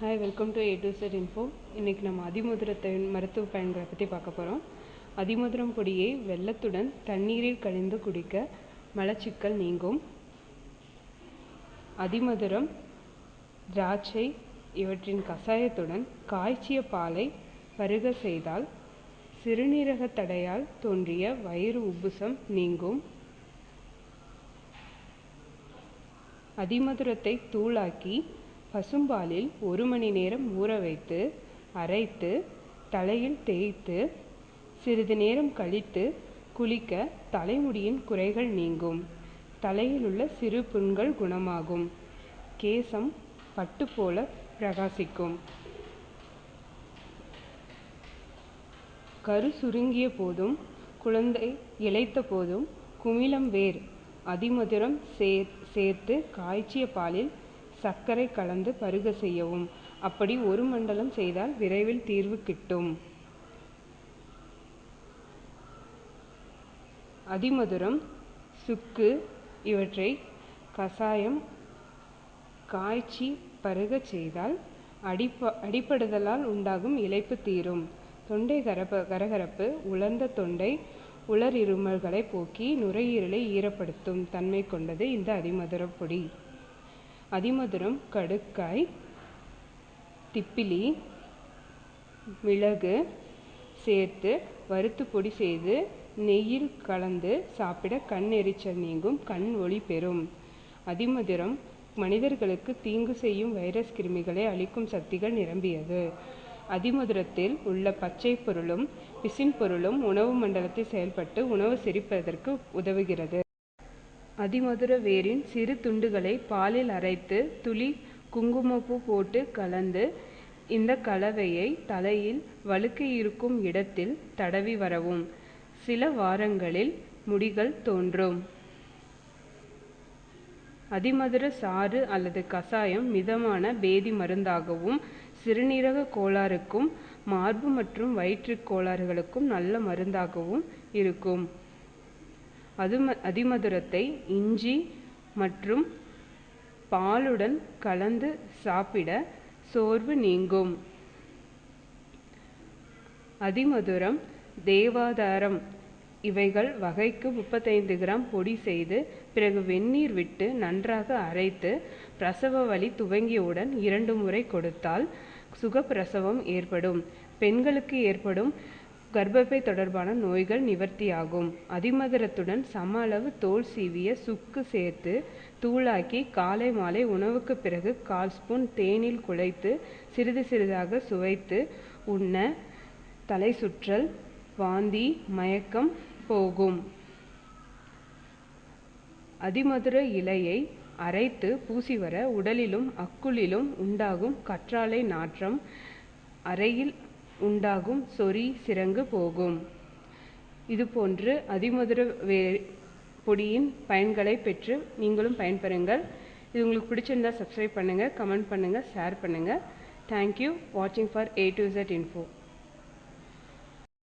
Hi welcome to A to Z info இன்றைக்கி நம்ம அதிமதுரத்தை மருத்துவ பயன்களை பற்றி பார்க்க போகிறோம் அதிமதுரம் பொடியை வெள்ளத்துடன் தண்ணீரில் கழிந்து குடிக்க மலச்சிக்கல் நீங்கும். அதிமதுரம் திராட்சை இவற்றின் கஷாயத்துடன் காய்ச்சிய பாலை பருக செய்தால் சிறுநீரக தடையால் தோன்றிய வயிறு உப்புசம் நீங்கும். அதிமதுரத்தை தூளாக்கி பசும்பாலில் ஒரு மணி நேரம் ஊற வைத்து அரைத்து தலையில் தேய்த்து சிறிது நேரம் கழித்து குளிக்க தலைமுடியின் குறைகள் நீங்கும். தலையில் உள்ள சிறு புண்கள் குணமாகும். கேசம் பட்டு போல பிரகாசிக்கும். கரு சுருங்கிய போதும் குழந்தை இளைத்த போதும் குமிழம் வேர் அதிமதுரம் சேர் சேர்த்து காய்ச்சிய பாலில் சர்க்கரை கலந்து பருக செய்யவும். அப்படி ஒரு மண்டலம் செய்தால் விரைவில் தீர்வு கிட்டும். அதிமதுரம் சுக்கு இவற்றை கசாயம் காய்ச்சி பருகச் செய்தால் அடிப்ப அடிப்படுதலால் உண்டாகும் இழைப்பு தீரும். தொண்டை கரப்ப கரகரப்பு உலர்ந்த தொண்டை உலர் இருமல்களை போக்கி நுரையீரலை ஈரப்படுத்தும் தன்மை கொண்டது இந்த அதிமதுரப் பொடி. அதிமதுரம் கடுக்காய் திப்பிலி மிளகு சேர்த்து வறுத்து பொடி செய்து நெய்யில் கலந்து சாப்பிட கண் எரிச்சல் நீங்கும் கண் ஒளி பெறும். அதிமதுரம் மனிதர்களுக்கு தீங்கு செய்யும் வைரஸ் கிருமிகளை அழிக்கும் சக்திகள் நிரம்பியது. அதிமதுரத்தில் உள்ள பச்சை பொருளும் பிசின் பொருளும் உணவு மண்டலத்தில் செயல்பட்டு உணவு செரிப்பதற்கு உதவுகிறது. அதிமதுர வேரின் சிறு துண்டுகளை பாலில் அரைத்து துளி குங்குமப்பூ போட்டு கலந்து இந்த கலவையை தலையில் வழுக்கை இருக்கும் இடத்தில் தடவி வரவும். சில வாரங்களில் முடிகள் தோன்றும். அதிமதுர சாறு அல்லது கசாயம் மிதமான பேதி மருந்தாகவும் சிறுநீரக கோளாறுக்கும் மார்பு மற்றும் வயிற்றுக் கோளாறுகளுக்கும் நல்ல மருந்தாகவும் இருக்கும். அதும அதிமதுரத்தை இஞ்சி மற்றும் பாலுடன் கலந்து சாப்பிட சோர்வு நீங்கும். அதிமதுரம் தேவாதாரம் இவைகள் வகைக்கு முப்பத்தைந்து கிராம் பொடி செய்து பிறகு வெந்நீர் விட்டு நன்றாக அரைத்து பிரசவ வலி துவங்கியவுடன் இரண்டு முறை கொடுத்தால் சுகப்பிரசவம் ஏற்படும். பெண்களுக்கு ஏற்படும் கர்ப்பப்பை தொடர்பான நோய்கள் நிவர்த்தியாகும். அதிமதுரத்துடன் சம அளவு தோல் சீவிய சுக்கு சேர்த்து தூளாக்கி காலை மாலை உணவுக்கு பிறகு கால் ஸ்பூன் தேனில் குழைத்து சிறிது சிறிதாக சுவைத்து உண்ண தலை சுற்றல் வாந்தி மயக்கம் போகும். அதிமதுர இலையை அரைத்து பூசி வர உடலிலும் அக்குளிலும் உண்டாகும் கற்றாழை நாற்றம் அறையில் உண்டாகும் சொறி சிரங்கு போகும். இதுபோன்று அதிமதுர வே பொடியின் பயன்களை பெற்று நீங்களும் பயன்பெறுங்கள். இது உங்களுக்கு பிடிச்சிருந்தா சப்ஸ்கிரைப் பண்ணுங்கள் கமெண்ட் பண்ணுங்கள் ஷேர் பண்ணுங்கள் தேங்க்யூ வாட்சிங் for A to Z info